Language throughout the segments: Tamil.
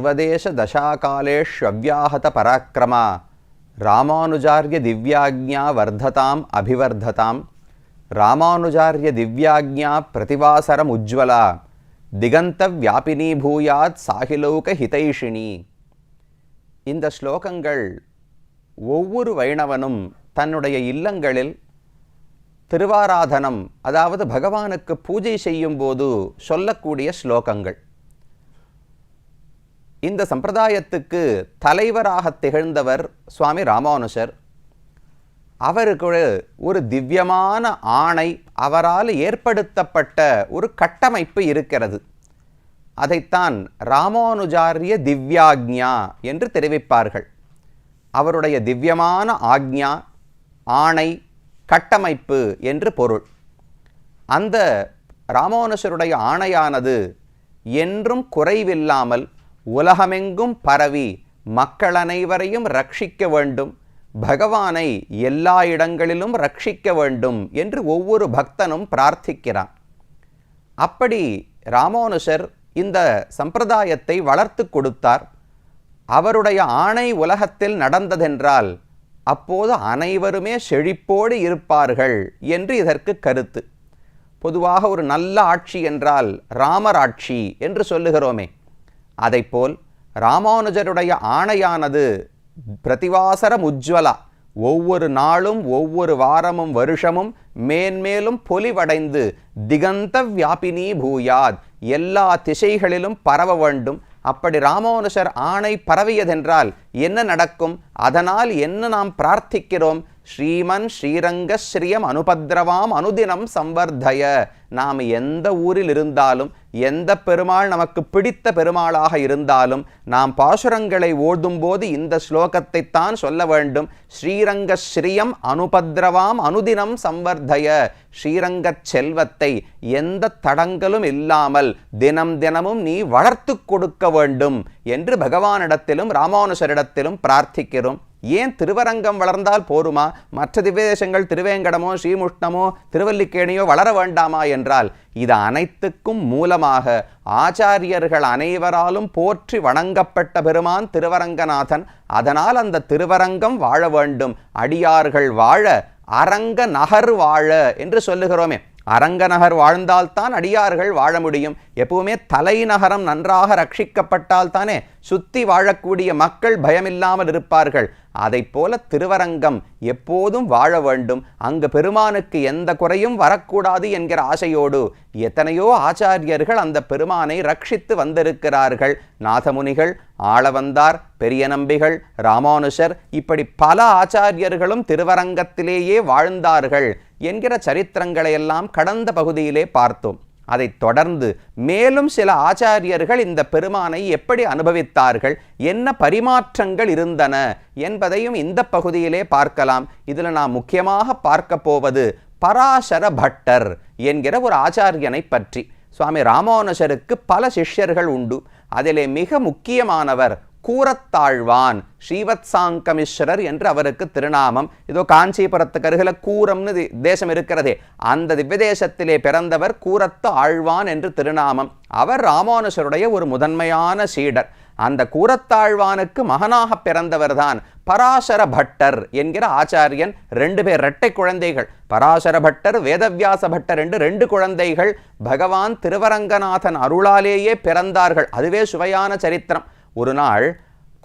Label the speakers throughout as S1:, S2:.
S1: சர்வதேச தசாகாலேஷ்வவ்யாஹத பராக்கிரமா ராமானுஜாரிய திவ்யாஜ்ஞா வர்ததாம் அபிவர்ததாம் ராமானுஜாரிய திவ்யாஜ்ஞா பிரதிவாசரம் உஜ்வலா திகந்த வியாபினி பூயாத் சாகிலௌக ஹிதைஷினி இந்த ஸ்லோகங்கள் ஒவ்வொரு வைணவனும் தன்னுடைய இல்லங்களில் திருவாராதனம் அதாவது பகவானுக்கு பூஜை செய்யும் போது சொல்லக்கூடிய ஸ்லோகங்கள். இந்த சம்பிரதாயத்துக்கு தலைவராக திகழ்ந்தவர் சுவாமி ராமானுஷர் அவருக்கு ஒரு திவ்யமான ஆணை அவரால் ஏற்படுத்தப்பட்ட ஒரு கட்டமைப்பு இருக்கிறது. அதைத்தான் ராமானுஜாரிய திவ்யாக்ஞா என்று தெரிவிப்பார்கள். அவருடைய திவ்யமான ஆக்ஞா ஆணை கட்டமைப்பு என்று பொருள். அந்த ராமானுஷருடைய ஆணையானது என்றும் குறைவில்லாமல் உலகமெங்கும் பரவி மக்கள் அனைவரையும் ரட்சிக்க வேண்டும். பகவானை எல்லா இடங்களிலும் ரட்சிக்க வேண்டும் என்று ஒவ்வொரு பக்தனும் பிரார்த்திக்கிறான். அப்படி ராமானுஷர் இந்த சம்பிரதாயத்தை வளர்த்து கொடுத்தார். அவருடைய ஆணை உலகத்தில் நடந்ததென்றால் அப்போது அனைவருமே செழிப்போடு இருப்பார்கள் என்று இதற்கு கருத்து. பொதுவாக ஒரு நல்ல ஆட்சி என்றால் ராமராட்சி என்று சொல்லுகிறோமே. அதைப்போல் ராமானுஜருடைய ஆணையானது பிரதிவாசரம் உஜ்வலா ஒவ்வொரு நாளும் ஒவ்வொரு வாரமும் வருஷமும் மேன்மேலும் பொலிவடைந்து திகந்த வியாபினி பூயாத். எல்லா திசைகளிலும் பரவ வேண்டும். அப்படி ராமானுஜர் ஆணை பரவியதென்றால் என்ன நடக்கும்? அதனால் என்ன நாம் பிரார்த்திக்கிறோம்? ஸ்ரீமன் ஸ்ரீரங்க ஸ்ரீயம் அனுபத்ரவாம் அனுதினம் சம்வர்தய. நாம் எந்த ஊரில் இருந்தாலும் எந்த பெருமாள் நமக்கு பிடித்த பெருமாளாக இருந்தாலும் நாம் பாசுரங்களை ஓதும்போது இந்த ஸ்லோகத்தை தான் சொல்ல வேண்டும். ஸ்ரீரங்க ஸ்ரீயம் அனுபத்ரவாம் அனுதினம் சம்வர்தய. ஸ்ரீரங்கச் செல்வத்தை எந்த தடங்களும் இல்லாமல் தினம் தினமும் நீ வளர்த்து கொடுக்க வேண்டும் என்று பகவானிடத்திலும் ராமானுஷரிடத்திலும் பிரார்த்திக்கிறோம். ஏன் திருவரங்கம் வளர்ந்தால் போருமா? மற்ற திவ்யதேசங்கள் திருவேங்கடமோ ஸ்ரீமுஷ்ணமோ திருவல்லிக்கேணியோ வளர வேண்டாமா என்றால் இது அனைத்துக்கும் மூலமாக ஆச்சாரியர்கள் அனைவராலும் போற்றி வணங்கப்பட்ட பெருமான் திருவரங்கநாதன். அதனால் அந்த திருவரங்கம் வாழ வேண்டும். அடியார்கள் வாழ அரங்க நகர் வாழ என்று சொல்லுகிறோமே. அரங்கநகர் வாழ்ந்தால்தான் அடியார்கள் வாழ முடியும். எப்பவுமே தலைநகரம் நன்றாக ரட்சிக்கப்பட்டால் தானே சுத்தி வாழக்கூடிய மக்கள் பயமில்லாமல் இருப்பார்கள். அதை போல திருவரங்கம் எப்போதும் வாழ வேண்டும். அங்கு பெருமானுக்கு எந்த குறையும் வரக்கூடாது என்கிற ஆசையோடு எத்தனையோ ஆச்சாரியர்கள் அந்த பெருமானை ரட்சித்து வந்திருக்கிறார்கள். நாதமுனிகள் ஆளவந்தார் பெரிய நம்பிகள் ராமானுஷர் இப்படி பல ஆச்சாரியர்களும் திருவரங்கத்திலேயே வாழ்ந்தார்கள் என்கிற சரித்திரங்களையெல்லாம் கடந்த பகுதியிலே பார்த்தோம். அதைத் தொடர்ந்து மேலும் சில ஆச்சாரியர்கள் இந்த பெருமானை எப்படி அனுபவித்தார்கள் என்ன பரிமாற்றங்கள் இருந்தன என்பதையும் இந்த பகுதியிலே பார்க்கலாம். இதில் நாம் முக்கியமாக பார்க்க போவது பராசர பட்டர் என்கிற ஒரு ஆச்சாரியனை பற்றி. சுவாமி ராமானுஜருக்கு பல சிஷ்யர்கள் உண்டு. அதிலே மிக முக்கியமானவர் கூரத்தாழ்வான் ஸ்ரீவத்சாங்கமிஸ்வரர் என்று அவருக்கு திருநாமம். இதோ காஞ்சிபுரத்துக்கு அருகில கூரம்னு தேசம் இருக்கிறதே. அந்த திவ்யதேசத்திலே பிறந்தவர் கூரத்து ஆழ்வான் என்று திருநாமம். அவர் ராமானுஷருடைய ஒரு முதன்மையான சீடர். அந்த கூரத்தாழ்வானுக்கு மகனாக பிறந்தவர்தான் பராசர பட்டர் என்கிற ஆச்சாரியன். ரெண்டு பேர் இரட்டை குழந்தைகள். பராசர பட்டர் வேதவியாச பட்டர் என்று ரெண்டு குழந்தைகள். பகவான் திருவரங்கநாதன் அருளாலேயே பிறந்தார்கள். அதுவே சுவையான சரித்திரம். ஒரு நாள்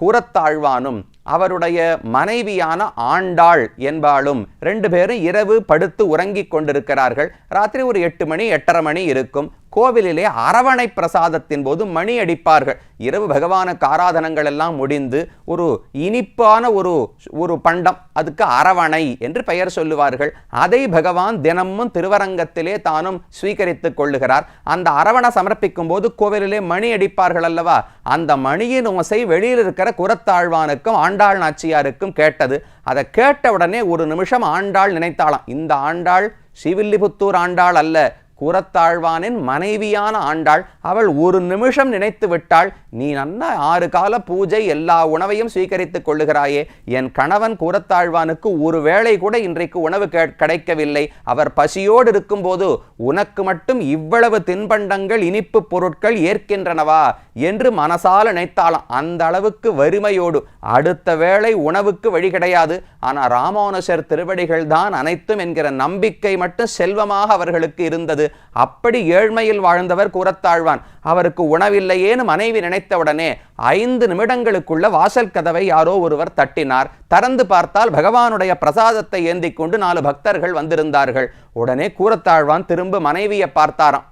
S1: கூறத்தாழ்வானும் அவருடைய மனைவியான ஆண்டாள் என்பாளும் ரெண்டு பேரும் இரவு படுத்து உறங்கிக் கொண்டிருக்கிறார்கள். ராத்திரி ஒரு எட்டு மணி எட்டரை மணி இருக்கும். கோவிலிலே அரவணை பிரசாதத்தின் போது மணி அடிப்பார்கள். இரவு பகவானுக்கு ஆராதனங்கள் எல்லாம் முடிந்து ஒரு இனிப்பான ஒரு ஒரு பண்டம் அதுக்கு அரவணை என்று பெயர் சொல்லுவார்கள். அதை பகவான் தினமும் திருவரங்கத்திலே தானும் ஸ்வீகரித்துக் கொள்ளுகிறார். அந்த அரவணை சமர்ப்பிக்கும் போது கோவிலிலே மணி அடிப்பார்கள் அல்லவா? அந்த மணியின் ஓசை வெளியில் இருக்கிற குரத்தாழ்வானுக்கும் ஆண்டாள் நாச்சியாருக்கும் கேட்டது. அதை கேட்ட உடனே ஒரு நிமிஷம் ஆண்டாள் நினைத்தாளாம். இந்த ஆண்டாள் ஸ்ரீவில்லிபுத்தூர் ஆண்டாள் அல்ல. கூரத்தாழ்வானின் மனைவியான ஆண்டாள் அவள் ஒரு நிமிஷம் நினைத்து விட்டாள் நீ நன்ன ஆறு கால பூஜை எல்லா உணவையும் சுவீகரித்துக் கொள்ளுகிறாயே என் கணவன் கூரத்தாழ்வானுக்கு ஒரு வேளை கூட இன்றைக்கு உணவு கே- கிடைக்கவில்லை. அவர் பசியோடு இருக்கும்போது உனக்கு மட்டும் இவ்வளவு தின்பண்டங்கள் இனிப்பு பொருட்கள் ஏற்கின்றனவா? என்று மனசால நினைத்தாளாம். அந்த அளவுக்கு வறுமையோடு அடுத்த வேளை உணவுக்கு வழி கிடையாது. ஆனால் ராமானுஷர் திருவடிகள் தான் அனைத்தும் என்கிற நம்பிக்கை மட்டும் செல்வமாக அவர்களுக்கு இருந்தது. அப்படி ஏழ்மையில் வாழ்ந்தவர் கூரத்தாழ்வான் அவருக்கு உணவில்லையேன்னு மனைவி நினைத்தவுடனே ஐந்து நிமிடங்களுக்குள்ள வாசல் கதவை யாரோ ஒருவர் தட்டினார். திறந்து பார்த்தால் பகவானுடைய பிரசாதத்தை ஏந்தி கொண்டு நாலு பக்தர்கள் வந்திருந்தார்கள். உடனே கூரத்தாழ்வான் திரும்ப மனைவியை பார்த்தாராம்.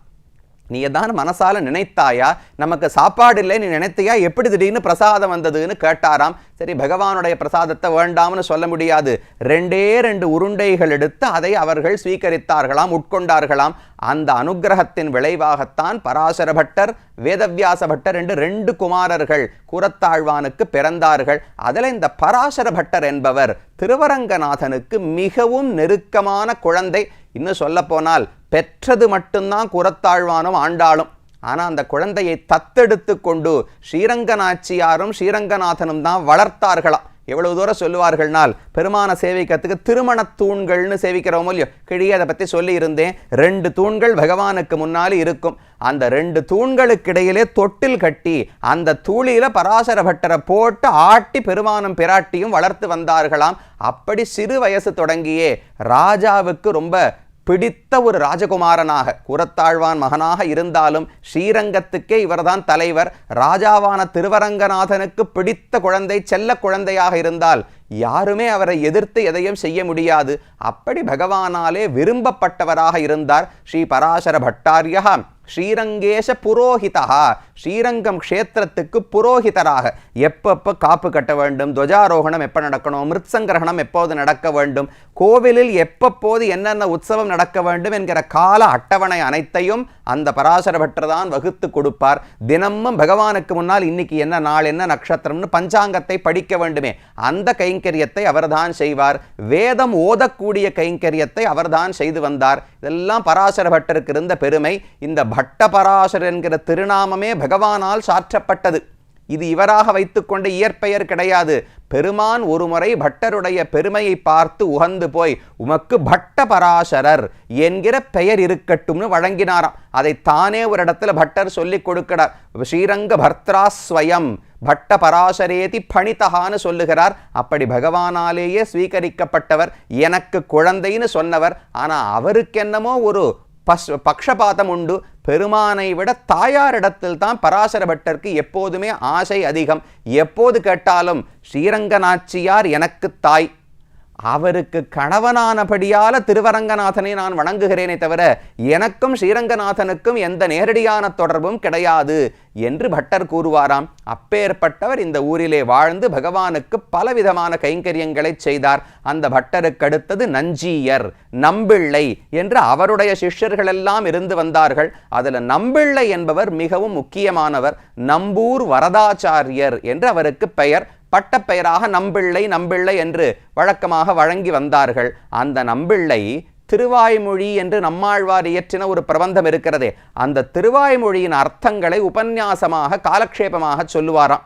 S1: நீ தான் மனசால நினைத்தாயா? நமக்கு சாப்பாடு இல்லை நீ நினைத்தியா? எப்படி திடீர்னு பிரசாதம் வந்ததுன்னு கேட்டாராம். சரி பகவானுடைய பிரசாதத்தை வேண்டாம்னு சொல்ல முடியாது. ரெண்டே ரெண்டு உருண்டைகள் எடுத்து அதை அவர்கள் ஸ்வீகரித்தார்களாம் உட்கொண்டார்களாம். அந்த அனுக்கிரகத்தின் விளைவாகத்தான் பராசர பட்டர் வேதவியாச பட்டர் என்று ரெண்டு குமாரர்கள் கூரத்தாழ்வானுக்கு பிறந்தார்கள். அதில் இந்த பராசர பட்டர் என்பவர் திருவரங்கநாதனுக்கு மிகவும் நெருக்கமான குழந்தை. இன்னும் சொல்லப்போனால் பெற்றது மட்டும்தான் குரத்தாழ்வானும் ஆண்டாளும். ஆனால் அந்த குழந்தையை தத்தெடுத்து கொண்டு ஸ்ரீரங்கநாச்சியாரும் ஸ்ரீரங்கநாதனும் தான் வளர்த்தார்களாம் எவ்வளவு தூரம் சொல்லுவார்கள்னால் பெருமான சேவிக்கிறதுக்கு திருமண தூண்கள்னு சேவிக்கிறோமோ இல்லையோ? கிழியே அதை பற்றி சொல்லியிருந்தேன். ரெண்டு தூண்கள் பகவானுக்கு முன்னால் இருக்கும். அந்த ரெண்டு தூண்களுக்கு இடையிலே தொட்டில் கட்டி அந்த தூளியில் பராசர பட்டரை போட்டு ஆட்டி பெருமானும் பிராட்டியும் வளர்த்து வந்தார்களாம். அப்படி சிறு வயசு தொடங்கியே ராஜாவுக்கு ரொம்ப பிடித்த ஒரு ராஜகுமாரனாக குரத்தாழ்வான் மகனாக இருந்தாலும் ஸ்ரீரங்கத்துக்கே இவர்தான் தலைவர். ராஜாவான திருவரங்கநாதனுக்கு பிடித்த குழந்தை செல்ல குழந்தையாக இருந்தால் யாருமே அவரை எதிர்த்து எதையும் செய்ய முடியாது. அப்படி பகவானாலே விரும்பப்பட்டவராக இருந்தார் ஸ்ரீ பராசர பட்டாரியா. ஸ்ரீரங்கேஷ புரோஹிதா. ஸ்ரீரங்கம் க்ஷேத்திரத்துக்கு புரோஹிதராக. எப்பப்போ காப்பு கட்ட வேண்டும் துவஜாரோகணம் எப்போ நடக்கணும் மிருத்சங்கிரகணம் எப்போது நடக்க வேண்டும் கோவிலில் எப்பப்போது என்னென்ன உற்சவம் நடக்க வேண்டும் என்கிற கால அட்டவணை அனைத்தையும் அந்த பராசர பட்டர் தான் வகுத்து கொடுப்பார். தினமும் பகவானுக்கு முன்னால் இன்னைக்கு என்ன நாள் என்ன நட்சத்திரம்னு பஞ்சாங்கத்தை படிக்க வேண்டுமே. அந்த கை கைங்கரியத்தை அவர்தான் செய்வார். வேதம் ஓதக்கூடிய கைங்கரியத்தை அவர்தான் செய்து வந்தார். இதெல்லாம் பராசர பட்டருக்கு இருந்த பெருமை. இந்த பட்ட பராசர் என்கிற திருநாமமே பகவானால் சாற்றப்பட்டது. இது இவராக வைத்துக்கொண்ட இயற்பெயர் கிடையாது. பெருமான் ஒருமுறை பட்டருடைய பெருமையை பார்த்து உகந்து போய் உமக்கு பட்ட பராசரர் என்கிற பெயர் இருக்கட்டும்னு வழங்கினாராம். அதை தானே ஒரு இடத்துல பட்டர் சொல்லி கொடுக்கிறார். ஸ்ரீரங்க பர்த்ராஸ்வயம் பட்ட பராசரேதி பணித்தகான்னு சொல்லுகிறார். அப்படி பகவானாலேயே ஸ்வீகரிக்கப்பட்டவர் எனக்கு குழந்தைன்னு சொன்னவர். ஆனால் அவருக்கென்னமோ ஒரு பஸ் பக்ஷபாதம் உண்டு. பெருமானை விட தாயாரிடத்தில் தான் பராசர பட்டருக்கு எப்போதுமே ஆசை அதிகம். எப்போது கேட்டாலும் ஸ்ரீரங்கநாச்சியார் எனக்கு தாய். அவருக்கு கணவனானபடியால திருவரங்கநாதனை நான் வணங்குகிறேனே தவிர எனக்கும் ஸ்ரீரங்கநாதனுக்கும் எந்த நேரடியான தொடர்பும் கிடையாது என்று பட்டர் கூறுவாராம். அப்பேற்பட்டவர் இந்த ஊரிலே வாழ்ந்து பகவானுக்கு பலவிதமான கைங்கரியங்களை செய்தார். அந்த பட்டருக்கு அடுத்தது நஞ்சீயர் நம்பிள்ளை என்று அவருடைய சிஷ்யர்களெல்லாம் இருந்து வந்தார்கள். அதில் நம்பிள்ளை என்பவர் மிகவும் முக்கியமானவர். நம்பூர் வரதாச்சாரியர் என்று அவருக்கு பெயர். பட்டப்பெயராக நம்பிள்ளை நம்பிள்ளை என்று வழக்கமாக வழங்கி வந்தார்கள். அந்த நம்பிள்ளை திருவாய்மொழி என்று நம்மாழ்வார் இயற்றின ஒரு பிரபந்தம் இருக்கிறதே. அந்த திருவாய்மொழியின் அர்த்தங்களை உபன்யாசமாக காலக்ஷேபமாக சொல்லுவாராம்.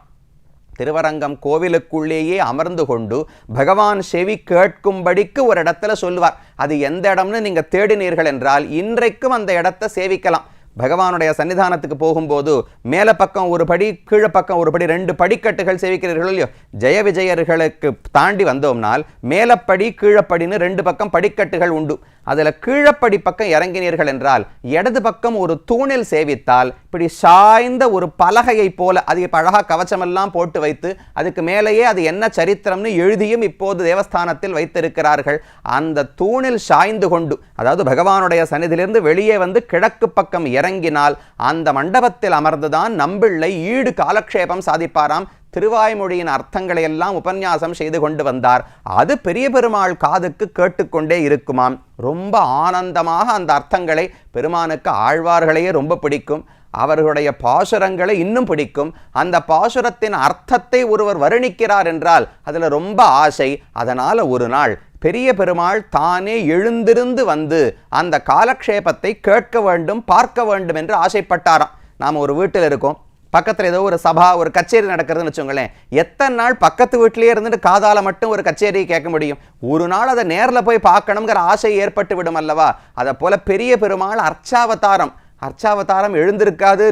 S1: திருவரங்கம் கோவிலுக்குள்ளேயே அமர்ந்து கொண்டு பகவான் செவி கேட்கும்படிக்கு ஒரு இடத்துல சொல்லுவார். அது எந்த இடம்னு நீங்கள் தேடினீர்கள் என்றால் இன்றைக்கும் அந்த இடத்தை சேவிக்கலாம். பகவானுடைய சன்னிதானத்துக்கு போகும்போது மேல பக்கம் ஒரு படி கீழே பக்கம் ஒரு படி ரெண்டு படிக்கட்டுகள் சேவிக்கிறீர்கள் இல்லையோ? ஜெய விஜயர்களுக்கு தாண்டி வந்தோம்னால் மேலப்படி கீழப்படின்னு ரெண்டு பக்கம் படிக்கட்டுகள் உண்டு. அதில் கீழப்படி பக்கம் இறங்கினீர்கள் என்றால் இடது பக்கம் ஒரு தூணில் சேவித்தால் இப்படி சாய்ந்த ஒரு பலகையைப் போல அது இப்போ அழகாக கவச்சமெல்லாம் போட்டு வைத்து அதுக்கு மேலேயே அது என்ன சரித்திரம்னு எழுதியும் இப்போது தேவஸ்தானத்தில் வைத்திருக்கிறார்கள். அந்த தூணில் சாய்ந்து கொண்டு அதாவது பகவானுடைய சன்னிதிலிருந்து வெளியே வந்து கிழக்கு பக்கம் இறங்கினால் அந்த மண்டபத்தில் அமர்ந்துதான் நம்பிள்ளை ஈடு காலக்ஷேபம் சாதிப்பாராம். திருவாய்மொழியின் அர்த்தங்களை எல்லாம் உபன்யாசம் செய்து கொண்டு வந்தார். அது பெரிய பெருமாள் காதுக்கு கேட்டுக்கொண்டே இருக்குமாம். ரொம்ப ஆனந்தமாக அந்த அர்த்தங்களை பெருமானுக்கு ஆழ்வார்களையே ரொம்ப பிடிக்கும். அவர்களுடைய பாசுரங்களை இன்னும் பிடிக்கும். அந்த பாசுரத்தின் அர்த்தத்தை ஒருவர் வருணிக்கிறார் என்றால் அதில் ரொம்ப ஆசை. அதனால் ஒரு நாள் பெரிய பெருமாள் தானே எழுந்திருந்து வந்து அந்த காலக்ஷேபத்தை கேட்க வேண்டும் பார்க்க வேண்டும் என்று ஆசைப்பட்டாராம். நாம் ஒரு வீட்டில் இருக்கோம். பக்கத்தில் ஏதோ ஒரு சபா ஒரு கச்சேரி நடக்கிறதுன்னு வச்சுக்கோங்களேன். எத்தனை நாள் பக்கத்து வீட்டிலேயே இருந்துட்டு காதால மட்டும் ஒரு கச்சேரியை கேட்க முடியும்? ஒரு நாள் அதை நேரில் போய் பார்க்கணுங்கிற ஆசை ஏற்பட்டு விடும் அல்லவா? அதை போல பெரிய பெருமாள் அர்ச்சாவதாரம். அர்ச்சாவதாரம் எழுந்திருக்காது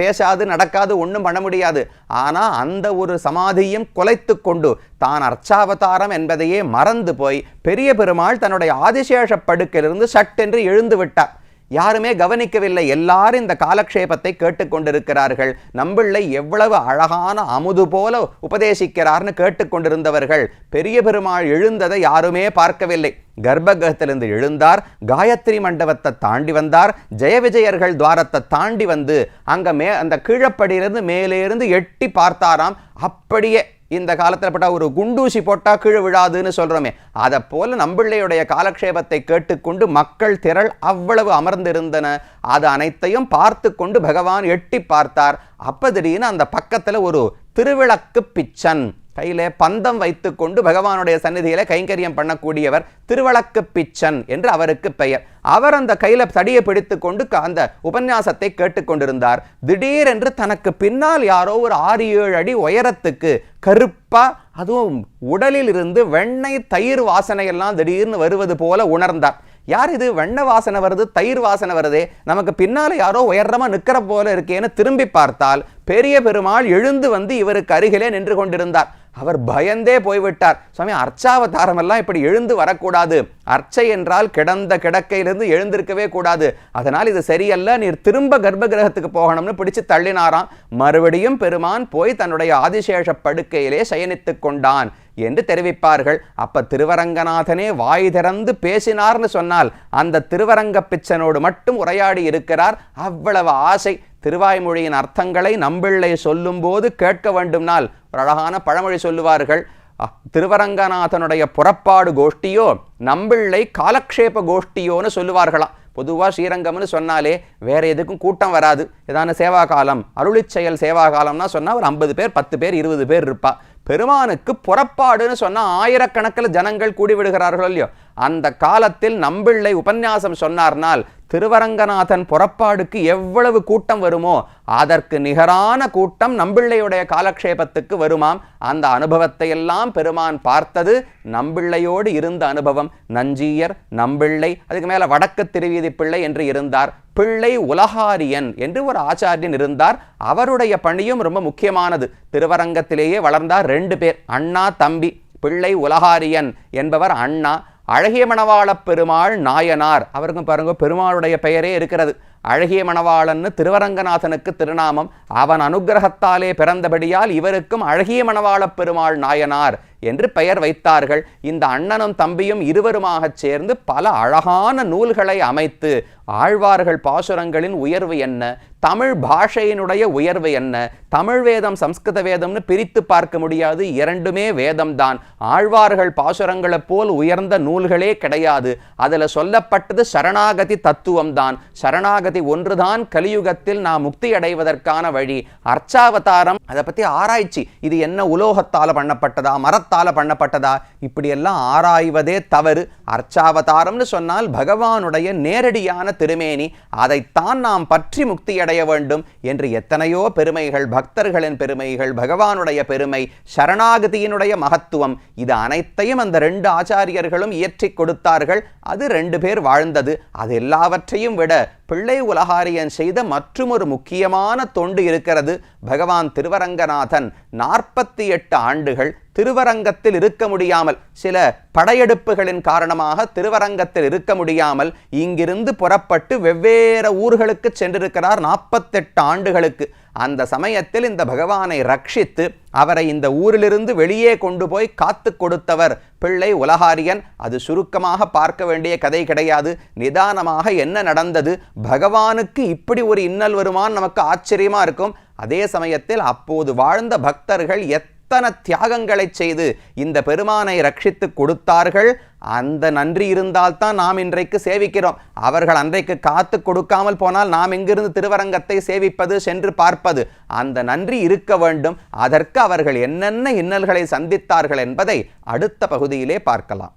S1: பேசாது நடக்காது ஒன்றும் பண்ண முடியாது. ஆனால் அந்த ஒரு சமாதியும் குலைத்து கொண்டு தான் அர்ச்சாவதாரம் என்பதையே மறந்து போய் பெரிய பெருமாள் தன்னுடைய ஆதிசேஷ படுக்கையிலிருந்து சட்டென்று எழுந்து விட்டார். யாருமே கவனிக்கவில்லை. எல்லாரும் இந்த காலக்ஷேபத்தை கேட்டுக்கொண்டிருக்கிறார்கள். நம்பிள்ளை எவ்வளவு அழகான அமுது போல உபதேசிக்கிறார்னு கேட்டுக்கொண்டிருந்தவர்கள். பெரிய பெருமாள் எழுந்ததை யாருமே பார்க்கவில்லை. கர்ப்பகிரகத்திலிருந்து எழுந்தார். காயத்ரி மண்டபத்தை தாண்டி வந்தார். ஜெய விஜயர்கள் துவாரத்தை தாண்டி வந்து அங்கே மே அந்த கீழப்படியிலிருந்து மேலே இருந்து எட்டி பார்த்தாராம். அப்படியே இந்த காலத்தில் போட்டால் ஒரு குண்டூசி போட்டால் கீழே விழாதுன்னு சொல்கிறோமே அதை போல நம்பிள்ளையுடைய காலக்ஷேபத்தை கேட்டுக்கொண்டு மக்கள் திரள் அவ்வளவு அமர்ந்திருந்தன. அது அனைத்தையும் பார்த்து கொண்டு பகவான் எட்டி பார்த்தார். அப்ப திடீர்னு அந்த பக்கத்தில் ஒரு திருவிளக்கு பிச்சன் கையிலே பந்தம் வைத்துக்கொண்டு பகவானுடைய சந்நிதியில கைங்கரியம் பண்ணக்கூடியவர் திருவளக்கு பிச்சன் என்று அவருக்கு பெயர். அவர் அந்த கையில தடியை பிடித்துக்கொண்டு கொண்டு அந்த உபன்யாசத்தை கேட்டுக்கொண்டிருந்தார். திடீரென்று தனக்கு பின்னால் யாரோ ஒரு ஆறு ஏழு அடி உயரத்துக்கு கருப்பா அதுவும் உடலில் இருந்து வெண்ணெய் தயிர் வாசனை எல்லாம் திடீர்னு வருவது போல உணர்ந்தார். யார் இது? வெண்ண வாசனை வருது தயிர் வாசனை வருதே. நமக்கு பின்னால் யாரோ உயரமாக நிற்கிற போல இருக்கேன்னு திரும்பி பார்த்தால் பெரிய பெருமாள் எழுந்து வந்து இவருக்கு அருகிலே நின்று கொண்டிருந்தார். அவர் பயந்தே போய்விட்டார். சுவாமி அர்ச்சாவதாரம் எல்லாம் இப்படி எழுந்து வரக்கூடாது. அர்ச்சை என்றால் கிடந்த கிடக்கையிலிருந்து எழுந்திருக்கவே கூடாது. அதனால் இது சரியல்ல நீர் திரும்ப கர்ப்ப கிரகத்துக்கு போகணும்னு பிடிச்சு தள்ளினாராம். மறுபடியும் பெருமான் போய் தன்னுடைய ஆதிசேஷ படுக்கையிலே சயனித்து கொண்டான் என்று தெரிவிப்பார்கள். அப்ப திருவரங்கநாதனே வாய் திறந்து பேசினார்னு சொன்னால் அந்த திருவரங்க பிச்சனோடு மட்டும் உரையாடி இருக்கிறார். அவ்வளவு ஆசை. திருவாய்மொழியின் அர்த்தங்களை நம்பிள்ளை சொல்லும்போது கேட்க வேண்டும்னால் ஒரு அழகான பழமொழி சொல்லுவார்கள். அ, திருவரங்கநாதனுடைய புறப்பாடு கோஷ்டியோ நம்பிள்ளை காலக்ஷேப கோஷ்டியோன்னு சொல்லுவார்களாம். பொதுவாக ஸ்ரீரங்கம்னு சொன்னாலே வேற எதுக்கும் கூட்டம் வராது. ஏதான சேவா காலம் அருளிச்செயல் சேவா காலம்னா சொன்னால் ஒரு ஐம்பது பேர் பத்து பேர் இருபது பேர் இருப்பாள் பெருமானுக்கு புறப்பாடுன்னு சொன்னா ஆயிரக்கணக்கில் ஜனங்கள் கூடி விடுகிறார்கள் இல்லையோ? அந்த காலத்தில் நம்பிள்ளை உபன்யாசம் சொன்னார்னால் திருவரங்கநாதன் புறப்பாடுக்கு எவ்வளவு கூட்டம் வருமோ அதற்கு நிகரான கூட்டம் நம்பிள்ளையுடைய காலக்ஷேபத்துக்கு வருமாம். அந்த அனுபவத்தை எல்லாம் பெருமான் பார்த்தது நம்பிள்ளையோடு இருந்த அனுபவம். நஞ்சீயர் நம்பிள்ளை அதுக்கு மேல வடக்கு திருவீதி பிள்ளை என்று இருந்தார். பிள்ளை உலகாரியன் என்று ஒரு ஆச்சாரியன் இருந்தார். அவருடைய பணியும் ரொம்ப முக்கியமானது. திருவரங்கத்திலேயே வளர்ந்தார் ரெண்டு பேர் அண்ணா தம்பி. பிள்ளை உலகாரியன் என்பவர் அண்ணா. அழகிய மணவாளப் பெருமாள் நாயனார். அவருக்கும் பாருங்க பெருமாளுடைய பெயரே இருக்கிறது. அழகிய மணவாளன்னு திருவரங்கநாதனுக்கு திருநாமம். அவன் அனுக்கிரகத்தாலே பிறந்தபடியால் இவருக்கும் அழகிய மணவாளப் பெருமாள் நாயனார். என்று பெயர் வைத்தார்கள். இந்த அண்ணனும் தம்பியும் இருவருமாகச் சேர்ந்து பல அழகான நூல்களை அமைத்து ஆழ்வார்கள் பாசுரங்களின் உயர்வு என்ன? தமிழ் பாஷையினுடைய உயர்வு என்ன? தமிழ் வேதம் சம்ஸ்கிருத வேதம்னு பிரித்து பார்க்க முடியாது. இரண்டுமே வேதம்தான். ஆழ்வார்கள் பாசுரங்களைப் போல் உயர்ந்த நூல்களே கிடையாது. அதில் சொல்லப்பட்டது சரணாகதி தத்துவம் தான் சரணாகதி ஒன்றுதான் கலியுகத்தில் நாம் முக்தி அடைவதற்கான வழி. அர்ச்சாவதாரம் அதை பற்றி ஆராய்ச்சி. இது என்ன உலோகத்தால் பண்ணப்பட்டதா? மரத்தால பண்ணப்பட்டதா? இப்படியெல்லாம் ஆராய்வதே தவறு. அர்ச்சாவதாரம்னு சொன்னால் பகவானுடைய நேரடியான திருமேனி. அதைத்தான் நாம் பற்றி முக்தி அடைய வேண்டும் என்று எத்தனையோ பெருமைகள் பக்தர்களின் பெருமைகள் பகவானுடைய பெருமை சரணாகதியினுடைய மகத்துவம் இது அனைத்தையும் அந்த ரெண்டு ஆச்சாரியர்களும் இயற்றிக் கொடுத்தார்கள். அது ரெண்டு பேர் வாழ்ந்தது. அது எல்லாவற்றையும் விட பிள்ளை உலகாரியன் செய்த மற்றுமொரு முக்கியமான தொண்டு இருக்கிறது. பகவான் திருவரங்கநாதன் நாற்பத்தி எட்டு ஆண்டுகள் திருவரங்கத்தில் இருக்க முடியாமல் சில படையெடுப்புகளின் காரணமாக திருவரங்கத்தில் இருக்க முடியாமல் இங்கிருந்து புறப்பட்டு வெவ்வேறு ஊர்களுக்கு சென்றிருக்கிறார் நாற்பத்தெட்டு ஆண்டுகளுக்கு. அந்த சமயத்தில் இந்த பகவானை ரட்சித்து அவரை இந்த ஊரிலிருந்து வெளியே கொண்டு போய் காத்து கொடுத்தவர் பிள்ளை உலகாரியன். அது சுருக்கமாக பார்க்க வேண்டிய கதை கிடையாது. நிதானமாக என்ன நடந்தது? பகவானுக்கு இப்படி ஒரு இன்னல் வருமான் நமக்கு ஆச்சரியமா இருக்கும். அதே சமயத்தில் அப்போது வாழ்ந்த பக்தர்கள் எத்தனை தியாகங்களை செய்து இந்த பெருமானை ரட்சித்து கொடுத்தார்கள்? அந்த நன்றி இருந்தால்தான் நாம் இன்றைக்கு சேவிக்கிறோம். அவர்கள் அன்றைக்கு காத்து கொடுக்காமல் போனால் நாம் எங்கிருந்து திருவரங்கத்தை சேவிப்பது சென்று பார்ப்பது? அந்த நன்றி இருக்க வேண்டும். அதற்கு அவர்கள் என்னென்ன இன்னல்களை சந்தித்தார்கள் என்பதை அடுத்த பகுதியிலே பார்க்கலாம்.